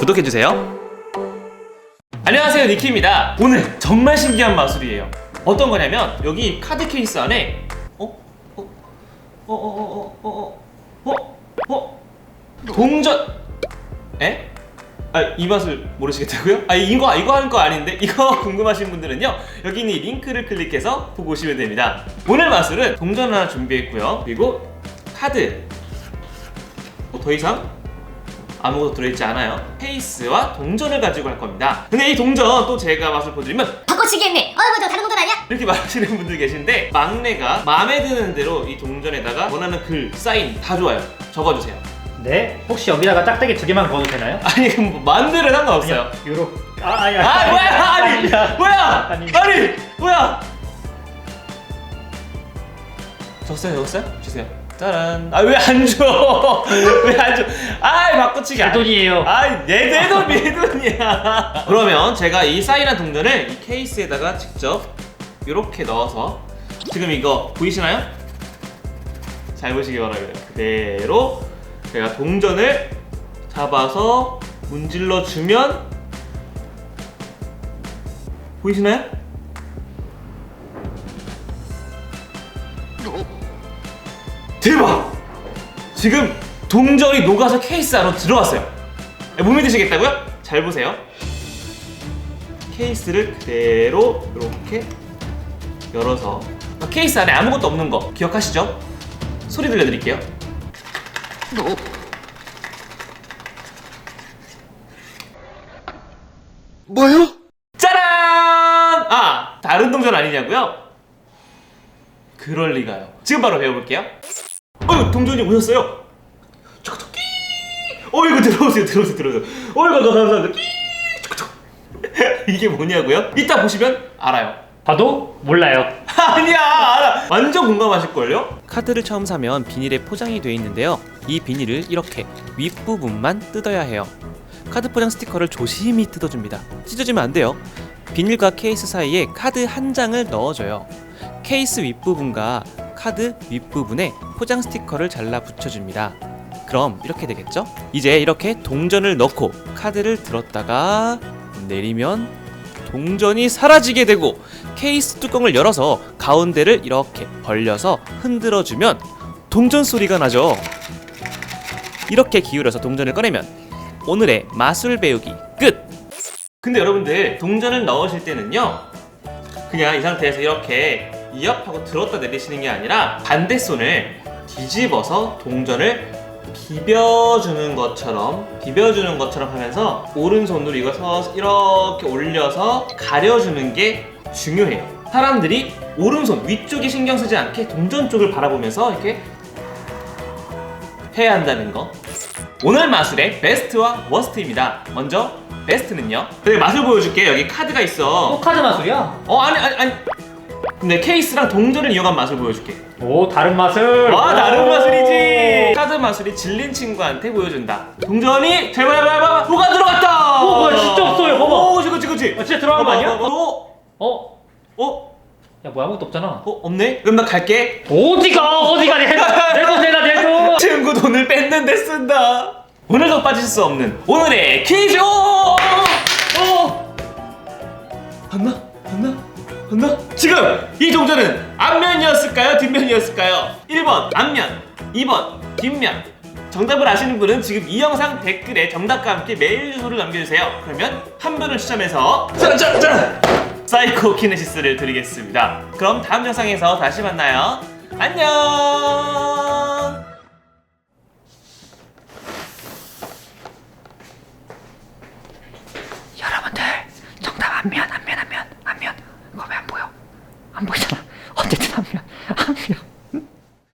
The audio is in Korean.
구독해주세요. 안녕하세요 니키입니다. 오늘 정말 신기한 마술이에요. 어떤 거냐면 여기 카드 케이스 안에 어? 어? 어? 어? 어? 어? 어? 어? 어? 동전 에? 아, 이 맛을 모르시겠다고요? 아, 이거 이거 하는 거 아닌데 이거 궁금하신 분들은요 여기 있는 이 링크를 클릭해서 보고 오시면 됩니다. 오늘 마술은 동전 하나 준비했고요. 그리고 카드 뭐더 이상 아무것도 들어있지 않아요. 케이스와 동전을 가지고 할 겁니다. 근데 이 동전 또 제가 맛을 보여드리면 바꿔치기 했네. 어, 뭐저 다른 동전 아니야? 이렇게 말하시는 분들 계신데 막내가 마음에 드는 대로 이 동전에다가 원하는 글, 사인 다 좋아요. 적어주세요. 네. 혹시 여기다가 짝대기 두 개만 걸어도 되나요? 아니 뭐 만들은 상관없어요. 요로. 아, 아니, 아 뭐야 아니 아니야. 뭐야 아니. 아니 뭐야 줬어요 줬어요 주세요 짜란 아 왜 안 줘? 왜 안 줘? 아이 바꿔치기 제 안- 돈이에요. 아이 내내 돈, 내 돈이야. 그러면 제가 이 사인한 동전을 이 케이스에다가 직접 이렇게 넣어서 지금 이거 보이시나요? 잘 보시기 바랍니다. 그대로 제가 동전을 잡아서 문질러 주면 보이시나요? 대박! 지금 동전이 녹아서 케이스 안으로 들어왔어요. 못 믿으시겠다고요? 잘 보세요. 케이스를 그대로 이렇게 열어서 아, 케이스 안에 아무것도 없는 거 기억하시죠? 소리 들려드릴게요. 뭐요? 짜란! 아 다른 동전 아니냐고요? 그럴 리가요. 지금 바로 배워볼게요. 어 동전이 오셨어요. 초코초끼. 어 이거 들어오세요 들어오세요 들어오세요. 어 이거 너 감사합니다. 끼. 초코초코. 이게 뭐냐고요? 이따 보시면 알아요. 봐도 몰라요. 아니야 알아. 완전 공감하실 걸요? 카드를 처음 사면 비닐에 포장이 되어 있는데요 이 비닐을 이렇게 윗부분만 뜯어야 해요 카드 포장 스티커를 조심히 뜯어줍니다 찢어지면 안 돼요 비닐과 케이스 사이에 카드 한 장을 넣어줘요 케이스 윗부분과 카드 윗부분에 포장 스티커를 잘라 붙여줍니다 그럼 이렇게 되겠죠? 이제 이렇게 동전을 넣고 카드를 들었다가 내리면 동전이 사라지게 되고 케이스 뚜껑을 열어서 가운데를 이렇게 벌려서 흔들어주면 동전 소리가 나죠. 이렇게 기울여서 동전을 꺼내면 오늘의 마술 배우기 끝! 근데 여러분들 동전을 넣으실 때는요 그냥 이 상태에서 이렇게 이업하고 들었다 내리시는 게 아니라 반대 손을 뒤집어서 동전을 비벼주는 것처럼 비벼주는 것처럼 하면서 오른손으로 이것을 이렇게 올려서 가려주는 게 중요해요. 사람들이 오른손 위쪽에 신경 쓰지 않게 동전 쪽을 바라보면서 이렇게 해야 한다는 거. 오늘 마술의 베스트와 워스트입니다. 먼저 베스트는요. 근데 맛을 보여줄게. 여기 카드가 있어. 또 카드 마술이야? 어 아니 아니 아니. 근데 케이스랑 동전을 이용한 맛을 보여줄게. 오, 다른 마술. 와 다른 오. 마술이지 카드 마술이 질린 친구한테 보여준다 동전이 제발 제발 제발 뭐가 들어갔다 오, 뭐야, 진짜 없어요, 봐봐. 오 그치 그치 아, 진짜 들어간 거 아니야? 어? 어? 어? 야, 뭐 아무것도 없잖아. 어? 없네? 그럼 나 갈게 어디가? 어디가? 내, 내돈 내놔, 내 돈. 친구 돈을 뺐는데 쓴다 오늘도 빠질 수 없는 오늘의 퀴즈 오! 오! 봤나? 봤나? 봤나? 지금 이 동전은 앞면이었을까요? 뒷면이었을까요? 1번 앞면 2번 뒷면 정답을 아시는 분은 지금 이 영상 댓글에 정답과 함께 메일 주소를 남겨주세요 그러면 한 분을 추첨해서 짠짠짠 사이코 키네시스를 드리겠습니다 그럼 다음 영상에서 다시 만나요 안녕 여러분들 정답 안면 我操！